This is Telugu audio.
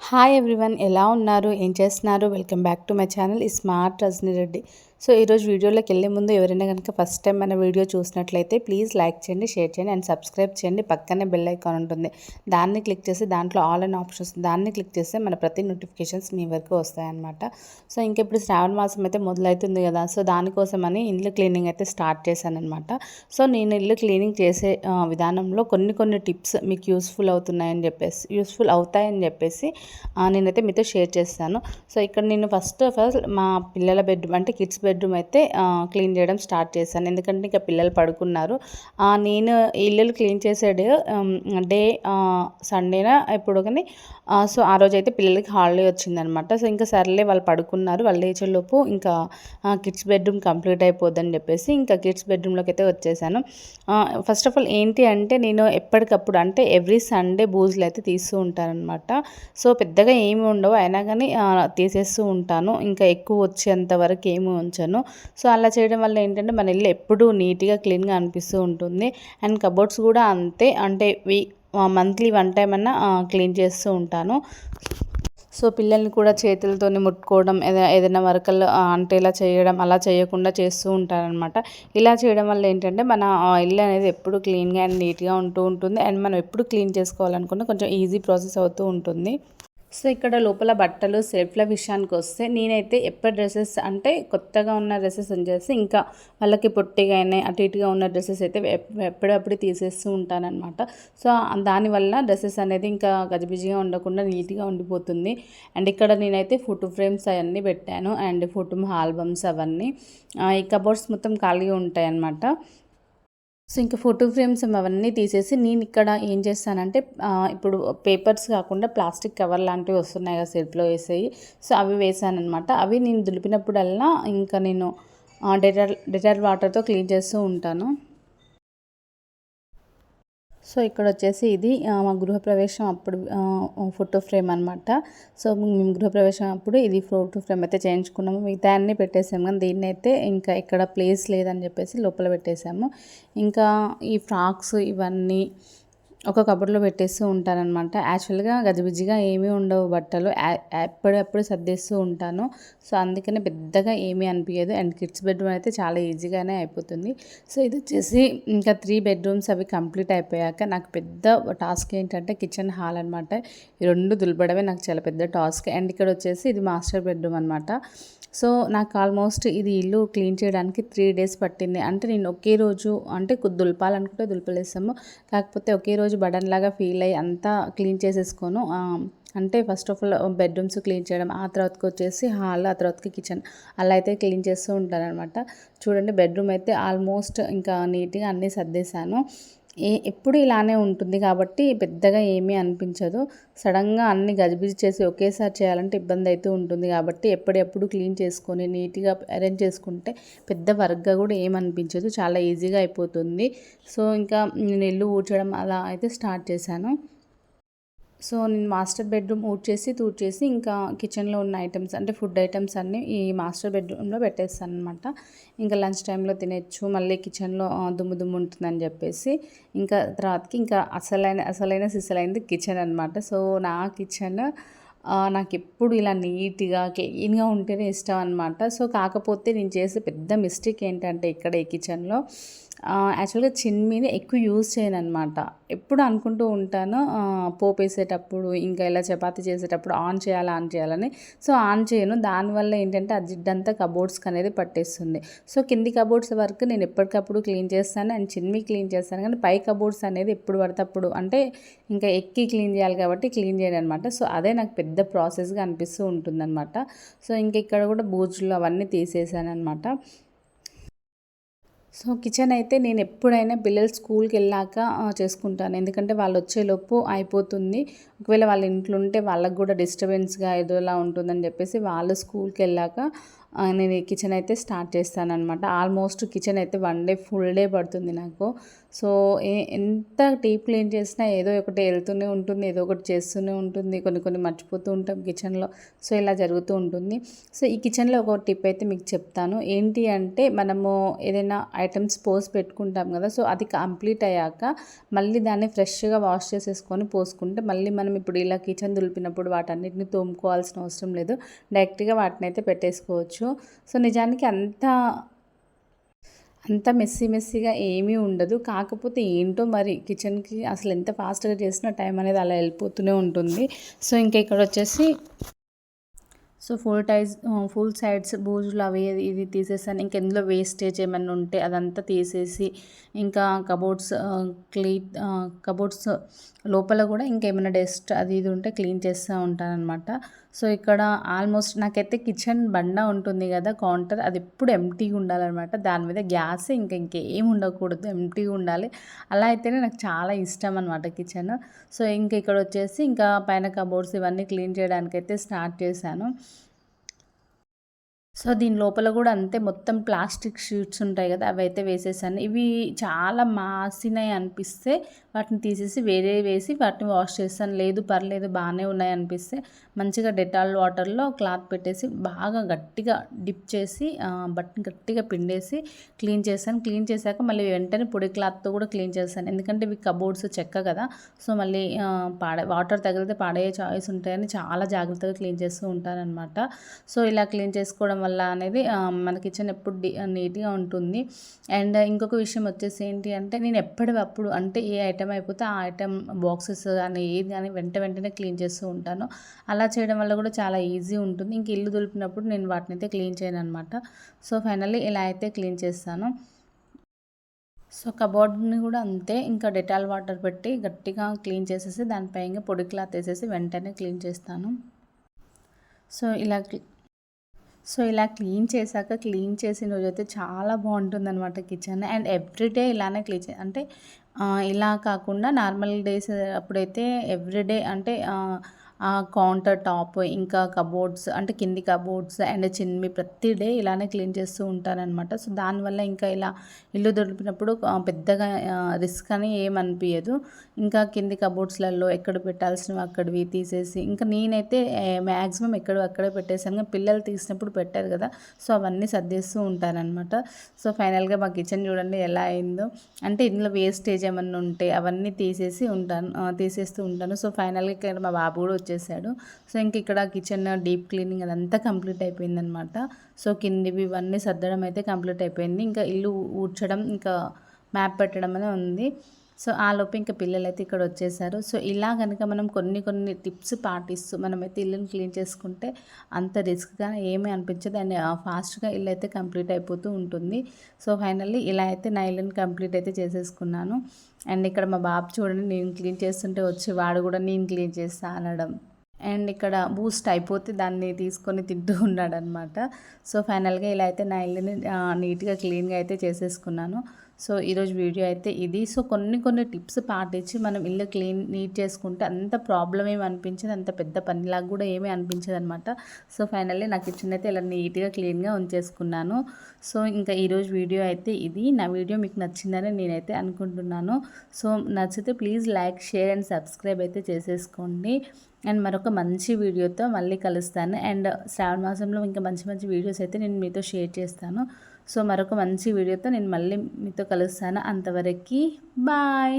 హాయ్ ఎవ్రీవన్ ఎలా ఉన్నారు? ఏం చేస్తున్నారు? Welcome back to my channel. ఈ స్మార్ట్ రజనీ రెడ్డి. సో ఈరోజు వీడియోలోకి వెళ్ళే ముందు ఎవరైనా కనుక ఫస్ట్ టైం మన వీడియో చూసినట్లయితే ప్లీజ్ లైక్ చేయండి షేర్ చేయండి అండ్ సబ్స్క్రైబ్ చేయండి. పక్కనే బెల్ ఐకాన్ ఉంటుంది. దాన్ని క్లిక్ చేసి దాంట్లో ఆల్ అండ్ ఆప్షన్స్ దాన్ని క్లిక్ చేస్తే మన ప్రతి నోటిఫికేషన్స్ మీ వరకు వస్తాయన్నమాట. సో ఇంక ఇప్పుడు శ్రావణ మాసం అయితే మొదలవుతుంది కదా సో దానికోసమని ఇల్లు క్లీనింగ్ అయితే స్టార్ట్ చేశాను అనమాట సో నేను ఇల్లు క్లీనింగ్ చేసే విధానంలో కొన్ని కొన్ని టిప్స్ మీకు యూస్ఫుల్ అవుతున్నాయని చెప్పేసి యూస్ఫుల్ అవుతాయని చెప్పేసి నేనైతే మీతో షేర్ చేస్తాను. సో ఇక్కడ నేను ఫస్ట్ ఆఫ్ ఆల్ మా పిల్లల బెడ్రూమ్ అంటే కిడ్స్ బెడ్రూమ్ అయితే క్లీన్ చేయడం స్టార్ట్ చేశాను. ఎందుకంటే ఇంకా పిల్లలు పడుకున్నారు. నేను ఇల్లులు క్లీన్ చేసే డే డే సండేనా ఎప్పుడు కానీ సో ఆ రోజు అయితే పిల్లలకి హాలిడే వచ్చిందనమాట సో ఇంకా సర్లే వాళ్ళు పడుకున్నారు. వాళ్ళు లేచేలోపు ఇంకా కిడ్స్ బెడ్రూమ్ కంప్లీట్ అయిపోద్దని చెప్పేసి ఇంకా కిడ్స్ బెడ్రూమ్లోకి అయితే వచ్చేసాను. ఫస్ట్ ఆఫ్ ఆల్ ఏంటి అంటే నేను ఎప్పటికప్పుడు అంటే ఎవ్రీ సండే బూజులు అయితే తీస్తూ ఉంటానన్నమాట. సో పెద్దగా ఏమి ఉండవు. అయినా కానీ తీసేస్తూ ఉంటాను. ఇంకా ఎక్కువ వచ్చేంత వరకు ఏమి ఉంచాను సో అలా చేయడం వల్ల ఏంటంటే మన ఇల్లు ఎప్పుడూ నీట్గా క్లీన్గా అనిపిస్తూ ఉంటుంది. అండ్ కబోర్డ్స్ కూడా అంతే. అంటే మంత్లీ వన్ టైం అన్నా క్లీన్ చేస్తూ ఉంటాను. సో పిల్లల్ని కూడా చేతులతోని ముట్టుకోవడం ఏదైనా వర్కలు అంటే ఇలా చేయడం అలా చేయకుండా చేస్తూ ఉంటారనమాట. ఇలా చేయడం వల్ల ఏంటంటే మన ఇల్లు అనేది ఎప్పుడు క్లీన్గా అండ్ నీట్గా ఉంటూ ఉంటుంది. అండ్ మనం ఎప్పుడు క్లీన్ చేసుకోవాలనుకున్న కొంచెం ఈజీ ప్రాసెస్ అవుతూ ఉంటుంది. సో ఇక్కడ లోపల బట్టలు సెల్ఫ్ల విషయానికి వస్తే నేనైతే ఎప్పటి డ్రెస్సెస్ అంటే కొత్తగా ఉన్న డ్రెస్సెస్ చేసి ఇంకా వాళ్ళకి పొట్టిగా అయినాయి అటు ఇటుగా ఉన్న డ్రెస్సెస్ అయితే ఎప్పుడప్పుడు తీసేస్తూ ఉంటానన్నమాట. సో దానివల్ల డ్రెస్సెస్ అనేది ఇంకా గజిబిజిగా ఉండకుండా నీట్గా ఉండిపోతుంది. అండ్ ఇక్కడ నేనైతే ఫోటో ఫ్రేమ్స్ అవన్నీ పెట్టాను. అండ్ ఫోటో ఆల్బమ్స్ అవన్నీ. ఈ కబోర్డ్స్ మొత్తం ఖాళీగా ఉంటాయి అన్నమాట సో ఇంకా ఫోటో ఫ్రేమ్స్ అవన్నీ తీసేసి నేను ఇక్కడ ఏం చేస్తానంటే ఇప్పుడు పేపర్స్ కాకుండా ప్లాస్టిక్ కవర్ లాంటివి వస్తున్నాయి కదా సెల్ఫ్లో వేసేవి సో అవి వేసాను అనమాట అవి నేను దులిపినప్పుడల్లా ఇంకా నేను డెటర్ డెటర్ వాటర్తో క్లీన్ చేస్తూ ఉంటాను. సో ఇక్కడ వచ్చేసి ఇది మా గృహప్రవేశం అప్పుడు ఫోటో ఫ్రేమ్ అనమాట సో మేము గృహప్రవేశం అప్పుడు ఇది ఫోటో ఫ్రేమ్ అయితే చేయించుకున్నాము. మిగతా అన్నీ పెట్టేసాము కానీ దీన్ని అయితే ఇంకా ఇక్కడ ప్లేస్ లేదని చెప్పేసి లోపల పెట్టేసాము. ఇంకా ఈ ఫ్రాక్స్ ఇవన్నీ ఒక కబుర్లో పెట్టేస్తూ ఉంటారనమాట యాక్చువల్గా గజిబిజిగా ఏమీ ఉండవు బట్టలు. ఎప్పుడెప్పుడు సర్దేస్తూ ఉంటాను. సో అందుకనే పెద్దగా ఏమీ అనిపించదు అండ్ కిడ్స్ బెడ్రూమ్ అయితే చాలా ఈజీగానే అయిపోతుంది. సో ఇది వచ్చేసి ఇంకా త్రీ బెడ్రూమ్స్ అవి కంప్లీట్ అయిపోయాక నాకు పెద్ద టాస్క్ ఏంటంటే కిచెన్ హాల్ అనమాట ఈ రెండు దులపడమే నాకు చాలా పెద్ద టాస్క్. అండ్ ఇక్కడ వచ్చేసి ఇది మాస్టర్ బెడ్రూమ్ అనమాట సో నాకు ఆల్మోస్ట్ ఇది ఇల్లు క్లీన్ చేయడానికి త్రీ డేస్ పట్టింది. అంటే నేను ఒకే రోజు అంటే దులపాలనుకుంటే దులపలేస్తాము. కాకపోతే ఒకే రోజు బడన్ లాగా ఫీల్ అయ్యి అంతా క్లీన్ చేసేసుకోను. అంటే first of all bedrooms clean చేయడం ఆ తర్వాతకి వచ్చేసి హాల్ ఆ తర్వాతకి కిచెన్. అలా అయితే క్లీన్ చేస్తూ ఉంటానన్నమాట. చూడండి బెడ్రూమ్ అయితే ఆల్మోస్ట్ ఇంకా నీట్గా అన్నీ సర్దేశాను. ఎప్పుడు ఇలానే ఉంటుంది కాబట్టి పెద్దగా ఏమీ అనిపించదు. సడన్గా అన్ని గజిబిజి చేసి ఒకేసారి చేయాలంటే ఇబ్బంది అయితే ఉంటుంది కాబట్టి ఎప్పుడెప్పుడు క్లీన్ చేసుకొని నీట్గా అరేంజ్ చేసుకుంటే పెద్ద వర్క్గా కూడా ఏమనిపించదు చాలా ఈజీగా అయిపోతుంది. సో ఇంకా నేను ఇల్లు ఊడ్చడం అలా అయితే స్టార్ట్ చేశాను. సో నేను మాస్టర్ బెడ్రూమ్ ఊడ్చేసి తూడ్చేసి ఇంకా కిచెన్లో ఉన్న ఐటమ్స్ అంటే ఫుడ్ ఐటమ్స్ అన్నీ ఈ మాస్టర్ బెడ్రూమ్లో పెట్టేస్తాను అనమాట ఇంకా లంచ్ టైంలో తినచ్చు మళ్ళీ కిచెన్లో దుమ్ము దుమ్ము ఉంటుందని చెప్పేసి ఇంకా తర్వాతకి ఇంకా అసలైన అసలైన సిసలైనది కిచెన్ అనమాట సో నా కిచెన్ నాకు ఎప్పుడు ఇలా నీట్గా క్లీన్గా ఉంటేనే ఇష్టం అనమాట సో కాకపోతే నేను చేసే పెద్ద మిస్టేక్ ఏంటంటే ఇక్కడ ఈ కిచెన్లో యాక్చువల్గా చిన్మీని ఎక్కువ యూజ్ చేయను అనమాట ఎప్పుడు అనుకుంటూ ఉంటాను పోపు వేసేటప్పుడు ఇంకా ఇలా చపాతీ చేసేటప్పుడు ఆన్ చేయాలి ఆన్ చేయాలని సో ఆన్ చేయను. దానివల్ల ఏంటంటే ఆ జిడ్డంతా కబోర్డ్స్కి అనేది పట్టేస్తుంది. సో కింది కబోర్డ్స్ వరకు నేను ఎప్పటికప్పుడు క్లీన్ చేస్తాను. అండ్ చిన్మి క్లీన్ చేస్తాను. కానీ పై కబోర్డ్స్ అనేది ఎప్పుడు పడితే అప్పుడు అంటే ఇంకా ఎక్కి క్లీన్ చేయాలి కాబట్టి క్లీన్ చేయను అనమాట సో అదే నాకు పెద్ద ప్రాసెస్గా అనిపిస్తూ ఉంటుందన్నమాట. సో ఇంక ఇక్కడ కూడా బూజులు అవన్నీ తీసేసాను అనమాట సో కిచెన్ అయితే నేను ఎప్పుడైనా పిల్లలు స్కూల్కి వెళ్ళాక చేసుకుంటాను. ఎందుకంటే వాళ్ళు వచ్చేలోపు అయిపోతుంది. ఒకవేళ వాళ్ళ ఇంట్లో ఉంటే వాళ్ళకు కూడా డిస్టర్బెన్స్గా ఏదోలా ఉంటుందని చెప్పేసి వాళ్ళు స్కూల్కి వెళ్ళాక నేను ఈ కిచెన్ అయితే స్టార్ట్ చేస్తాను అనమాట ఆల్మోస్ట్ కిచెన్ అయితే వన్ డే ఫుల్ డే పడుతుంది నాకు. సో ఏ ఎంత డీప్ క్లీన్ చేసినా ఏదో ఒకటి వెళ్తూనే ఉంటుంది ఏదో ఒకటి చేస్తూనే ఉంటుంది కొన్ని కొన్ని మర్చిపోతూ ఉంటాం కిచెన్లో సో ఇలా జరుగుతూ ఉంటుంది. సో ఈ కిచెన్లో ఒక టిప్ అయితే మీకు చెప్తాను. ఏంటి అంటే మనము ఏదైనా ఐటమ్స్ పోసి పెట్టుకుంటాం కదా సో అది కంప్లీట్ అయ్యాక మళ్ళీ దాన్ని ఫ్రెష్గా వాష్ చేసేసుకొని పోసుకుంటే మళ్ళీ మనం ఇప్పుడు ఇలా కిచెన్ దులిపినప్పుడు వాటన్నిటిని తోముకోవాల్సిన అవసరం లేదు. డైరెక్ట్గా వాటిని అయితే పెట్టేసుకోవచ్చు. సో నిజానికి అంత అంత మెస్సీ మెస్సీగా ఏమీ ఉండదు. కాకపోతే ఏంటో మరి కిచెన్కి అసలు ఎంత ఫాస్ట్గా చేసినా టైం అనేది అలా వెళ్ళిపోతూనే ఉంటుంది. సో ఇంకా ఇక్కడ వచ్చేసి సో ఫుల్ టైజ్ ఫుల్ సైడ్స్ బూజులు అవి ఇది తీసేసాను. ఇంకా ఇందులో వేస్టేజ్ ఏమైనా ఉంటే అదంతా తీసేసి ఇంకా కబోర్డ్స్ క్లీన్ కబోర్డ్స్ లోపల కూడా ఇంకేమైనా డస్ట్ అది ఇది ఉంటే క్లీన్ చేస్తూ ఉంటానన్నమాట. సో ఇక్కడ ఆల్మోస్ట్ నాకైతే కిచెన్ బండ ఉంటుంది కదా కౌంటర్ అది ఎప్పుడు ఎంటీగా ఉండాలన్నమాట. దాని మీద గ్యాస్ ఇంకా ఇంకేం ఉండకూడదు ఎంటీగా ఉండాలి. అలా అయితేనే నాకు చాలా ఇష్టం అనమాట కిచెన్ సో ఇంక ఇక్కడ వచ్చేసి ఇంకా పైన కబోర్డ్స్ ఇవన్నీ క్లీన్ చేయడానికైతే స్టార్ట్ చేశాను. సో దీని లోపల కూడా అంతే మొత్తం ప్లాస్టిక్ షీట్స్ ఉంటాయి కదా అవి అయితే వేసేసాను. ఇవి చాలా మాసినాయి అనిపిస్తే వాటిని తీసేసి వేరే వేసి వాటిని వాష్ చేస్తాను. లేదు పర్లేదు బాగానే ఉన్నాయి అనిపిస్తే మంచిగా డెటాల్ వాటర్లో క్లాత్ పెట్టేసి బాగా గట్టిగా డిప్ చేసి బట్టని గట్టిగా పిండేసి క్లీన్ చేస్తాను. క్లీన్ చేశాక మళ్ళీ వెంటనే పొడి క్లాత్తో కూడా క్లీన్ చేస్తాను. ఎందుకంటే ఇవి కబోర్డ్స్ చెక్క కదా సో మళ్ళీ పాడే వాటర్ తగిలితే పాడయ్యే చాయిస్ ఉంటాయని చాలా జాగ్రత్తగా క్లీన్ చేస్తూ ఉంటానన్నమాట. సో ఇలా క్లీన్ చేసుకోవడం వల్ల అనేది మన కిచెన్ ఎప్పుడు నీట్గా ఉంటుంది. అండ్ ఇంకొక విషయం వచ్చేసి ఏంటి అంటే నేను ఎప్పటికప్పుడు అంటే ఏ ఐటెం అయిపోతే ఆ ఐటెం బాక్సెస్ కానీ ఏది కానీ వెంట వెంటనే క్లీన్ చేస్తూ ఉంటాను. అలా చేయడం వల్ల కూడా చాలా ఈజీ ఉంటుంది. ఇంక ఇల్లు దులిపినప్పుడు నేను వాటిని అయితే క్లీన్ చేయను అనమాట సో ఫైనల్లీ ఇలా అయితే క్లీన్ చేస్తాను. సో కబోర్డ్ని కూడా అంతే. ఇంకా డెటాల్ వాటర్ పెట్టి గట్టిగా క్లీన్ చేసేసి దానిపైన పొడి క్లాత్ వేసేసి వెంటనే క్లీన్ చేస్తాను. సో ఇలా సో ఇలా క్లీన్ చేశాక క్లీన్ చేసిన రోజైతే చాలా బాగుంటుంది అనమాట కిచెన్. అండ్ ఎవ్రీడే ఇలానే క్లీన్ చే అంటే ఇలా కాకుండా నార్మల్ డేస్ అప్పుడైతే ఎవ్రీడే అంటే కౌంటర్ టాప్ ఇంకా కబోర్డ్స్ అంటే కింది కబోర్డ్స్ అండ్ చిన్ని ప్రతి డే ఇలానే క్లీన్ చేస్తూ ఉంటారనమాట సో దానివల్ల ఇంకా ఇలా ఇల్లు దొరికినప్పుడు పెద్దగా రిస్క్ అని ఏమనిపించదు ఇంకా కింది కబోర్డ్స్లలో ఎక్కడ పెట్టాల్సినవి అక్కడివి తీసేసి ఇంకా నేనైతే మ్యాక్సిమం ఎక్కడ అక్కడే పెట్టేసాను పిల్లలు తీసినప్పుడు పెట్టారు కదా సో అవన్నీ సర్దేస్తూ ఉంటారనమాట సో ఫైనల్గా మా కిచెన్ చూడండి ఎలా అయిందో. అంటే ఇందులో వేస్టేజ్ ఏమన్నా ఉంటే అవన్నీ తీసేసి ఉంటాను తీసేస్తూ ఉంటాను. సో ఫైనల్గా ఇక్కడ మా బాబు కూడా వచ్చేసాడు. సో ఇంక ఇక్కడ కిచెన్ డీప్ క్లీనింగ్ అదంతా కంప్లీట్ అయిపోయిందనమాట. సో కిందివి ఇవన్నీ సర్దడం అయితే కంప్లీట్ అయిపోయింది. ఇంకా ఇల్లు ఊడ్చడం ఇంకా మ్యాప్ పెట్టడం అనే ఉంది. సో ఆ లోపు ఇంకా పిల్లలు అయితే ఇక్కడ వచ్చేసారు. సో ఇలా కనుక మనం కొన్ని కొన్ని టిప్స్ పాటిస్తూ మనమైతే ఇల్లుని క్లీన్ చేసుకుంటే అంత రిస్క్గా ఏమీ అనిపించదు. అండ్ ఫాస్ట్గా ఇల్లు అయితే కంప్లీట్ అయిపోతూ ఉంటుంది. సో ఫైనల్లీ ఇలా అయితే నా ఇల్లుని కంప్లీట్ అయితే చేసేసుకున్నాను. అండ్ ఇక్కడ మా బాబు చూడండి నేను క్లీన్ చేస్తుంటే వచ్చి వాడు కూడా నేను క్లీన్ చేస్తా అనడం. అండ్ ఇక్కడ బూస్ట్ అయిపోతే దాన్ని తీసుకొని తింటూ ఉన్నాడనమాట. సో ఫైనల్గా ఇలా అయితే నా ఇల్లుని నీట్గా క్లీన్గా అయితే చేసేసుకున్నాను. సో ఈరోజు వీడియో అయితే ఇది. సో కొన్ని కొన్ని టిప్స్ పాటించి మనం ఇల్లు క్లీన్ నీట్ చేసుకుంటే అంత ప్రాబ్లం ఏమి అనిపించదు. అంత పెద్ద పనిలాగా కూడా ఏమీ అనిపించదు అనమాట సో ఫైనల్లీ నాకు కిచెన్ అయితే ఇలా నీట్గా క్లీన్గా ఉంచేసుకున్నాను. సో ఇంకా ఈరోజు వీడియో అయితే ఇది. నా వీడియో మీకు నచ్చిందని నేనైతే అనుకుంటున్నాను. సో నచ్చితే please like share and subscribe అయితే చేసేసుకోండి. అండ్ మరొక మంచి వీడియోతో మళ్ళీ కలుస్తాను. అండ్ శ్రావణ మాసంలో ఇంకా మంచి మంచి వీడియోస్ అయితే నేను మీతో షేర్ చేస్తాను. సో మరొక మంచి వీడియోతో నేను మళ్ళీ మీతో కలుస్తాను. అంతవరకు బాయ్.